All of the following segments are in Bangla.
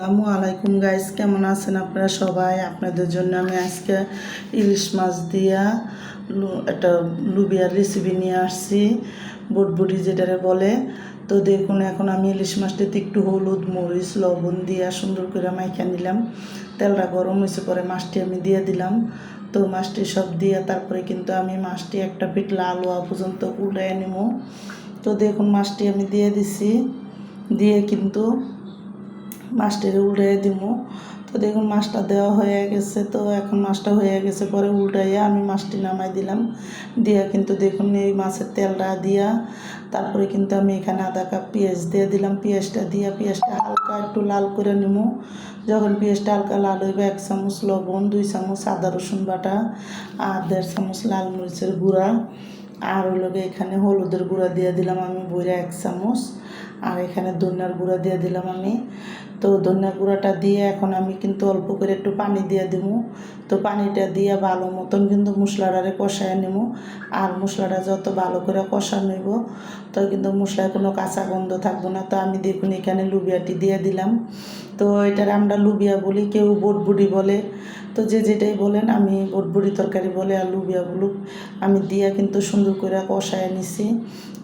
আসসালামু আলাইকুম গাইস কেমন আছেন আপনারা সবাই? আপনাদের জন্য আমি আজকে ইলিশ মাছ দিয়া একটা লুবিয়ার রেসিপি নিয়ে আসছি, বুটবুটি যেটারে বলে। তো দেখুন, এখন আমি ইলিশ মাছটাতে একটু হলুদ, মরিচ, লবণ দিয়া সুন্দর করে মাইখা নিলাম। তেলটা গরম হয়েছে পরে মাছটি আমি দিয়ে দিলাম। তো মাছটি সব দিয়ে তারপরে কিন্তু আমি মাছটি একটা পিঠ লাল হওয়া পর্যন্ত উল্টায় নিব তো দেখুন, মাছটি আমি দিয়ে দিছি। দিয়ে কিন্তু মাছটারে উল্টে দিব তো দেখুন মাছটা দেওয়া হয়ে গেছে, তো এখন মাছটা হয়ে গেছে, পরে উল্টাইয়া আমি মাছটি নামাই দিলাম। দিয়া কিন্তু দেখুন এই মাছের তেলটা দিয়া, তারপরে কিন্তু আমি এখানে আধা কাপ পেঁয়াজ দিয়ে দিলাম। পেঁয়াজটা দিয়া, পেঁয়াজটা হালকা একটু লাল করে নিব যখন পেঁয়াজটা হালকা লাল হইবে, এক চামচ লবণ, দুই চামচ আদা, রসুন বাটা, আর দেড় চামচ লাল মরিচের গুঁড়া। আর হলো এখানে হলুদের গুঁড়া দিয়ে দিলাম আমি বইরা এক চামচ। আর এখানে ধনিয়ার গুঁড়া দিয়ে দিলাম আমি। তো ধনিয়া গুঁড়াটা দিয়ে এখন আমি কিন্তু অল্প করে একটু পানি দিয়ে দিব। তো পানিটা দিয়ে ভালো মতন কিন্তু মশলাটারে কষায় নেব। আর মশলাটা যত ভালো করে কষা নেব তো কিন্তু মশলায় কোনো কাঁচা গন্ধ থাকব না। তো আমি দেখুন এখানে লুবিয়াটি দিয়ে দিলাম। তো এটার আমরা লুবিয়া বলি, কেউ বটবুড়ি বলে। তো যে যেটাই বলেন, আমি বটবুড়ি তরকারি বলে আর লুবিয়া বলুক আমি দিয়া কিন্তু সুন্দর করে কষায় নিছি।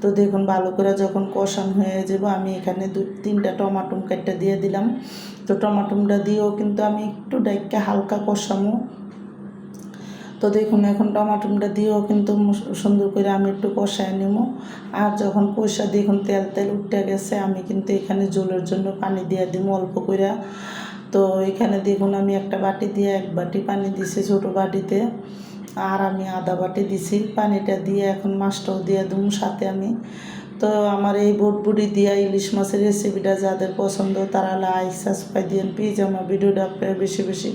তো দেখুন, ভালো করে যখন কষান হয়ে যাব, আমি এখানে দু, তিনটা টমাটম কাটটা দিয়ে দিলাম। তো টমাটমটা দিয়েও কিন্তু আমি একটু ডাইকা হালকা কষামো। তো দেখুন, এখন টমাটোমটা দিয়েও কিন্তু সুন্দর করে আমি একটু কষায় নেব আর যখন কষা দেখুন, তেল তেল উঠে গেছে, আমি কিন্তু এখানে জলের জন্য পানি দিয়ে দিব অল্প করে তো এখানে দেখুন, আমি একটা বাটি দিয়ে এক বাটি পানি দিছি ছোটো বাটিতে। আর আমি আদা বাটি দিছি। পানিটা দিয়ে এখন মাছটাও দিয়ে দুম সাথে আমি তো আমার এই বুটবুটি দিয়া ইলিশ মাছের রেসিপিটা যাদের পছন্দ, তারা লাইক সাবস্ক্রাইব দিয়েন। প্লিজ আমার ভিডিওটা আপনারা বেশি বেশি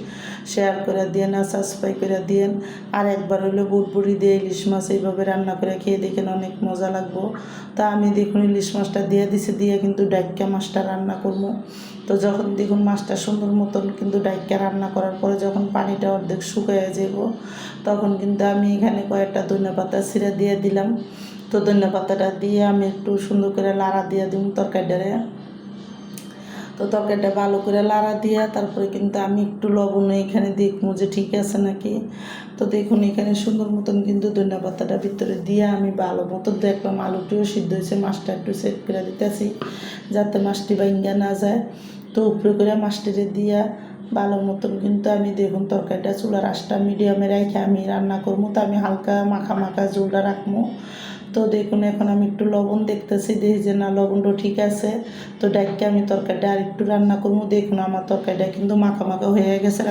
শেয়ার করে দিয়েন আর সাবস্ক্রাইব করে দিয়েন। আর একবার হলো বুটবুটি দিয়ে ইলিশ মাছ এইভাবে রান্না করে খেয়ে দেখেন অনেক মজা লাগবো। তা আমি দেখুন ইলিশ মাছটা দিয়ে দিছি, দিয়ে কিন্তু ডাইকা মাছটা রান্না করব। তো যখন দেখুন মাছটা সুন্দর মতন কিন্তু ডাইকা রান্না করার পরে যখন পানিটা অর্ধেক শুকিয়ে যাব তখন কিন্তু আমি এখানে কয়েকটা ধনে পাতা ছিঁড়ে দিয়ে দিলাম। তো ধনে পাতাটা দিয়ে আমি একটু সুন্দর করে লাড়া দিয়ে দিব তরকারিটারে। তো তরকারিটা ভালো করে লাড়া দিয়া তারপরে কিন্তু আমি একটু লবণ এখানে দেখব যে ঠিক আছে নাকি। তো দেখুন, এখানে সুন্দর মতন কিন্তু ধনিয়া পাতাটা ভিতরে দিয়ে আমি ভালো মতন দেখলাম আলুটিও সিদ্ধ হয়েছে, মাছটা একটু সেট করে দিতেছি যাতে মাছটি ভাঙ্গা না যায়। তো উপরে করে মাছটিরে দিয়া ভালো মতন কিন্তু আমি দেখুন তরকারিটা চুলার আঁচটা মিডিয়ামে রেখে আমি রান্না করব তো আমি হালকা মাখা মাখা ঝোলটা রাখব তো দেখুন, এখন আমি একটু লবণ দেখতেছি দেখি যে না, লবণটা ঠিক আছে। তো ডাককে আমি তরকারিটা আর একটু রান্না করব। দেখুন, আমার তরকারিটা কিন্তু মাখা মাখা হয়ে গেছে।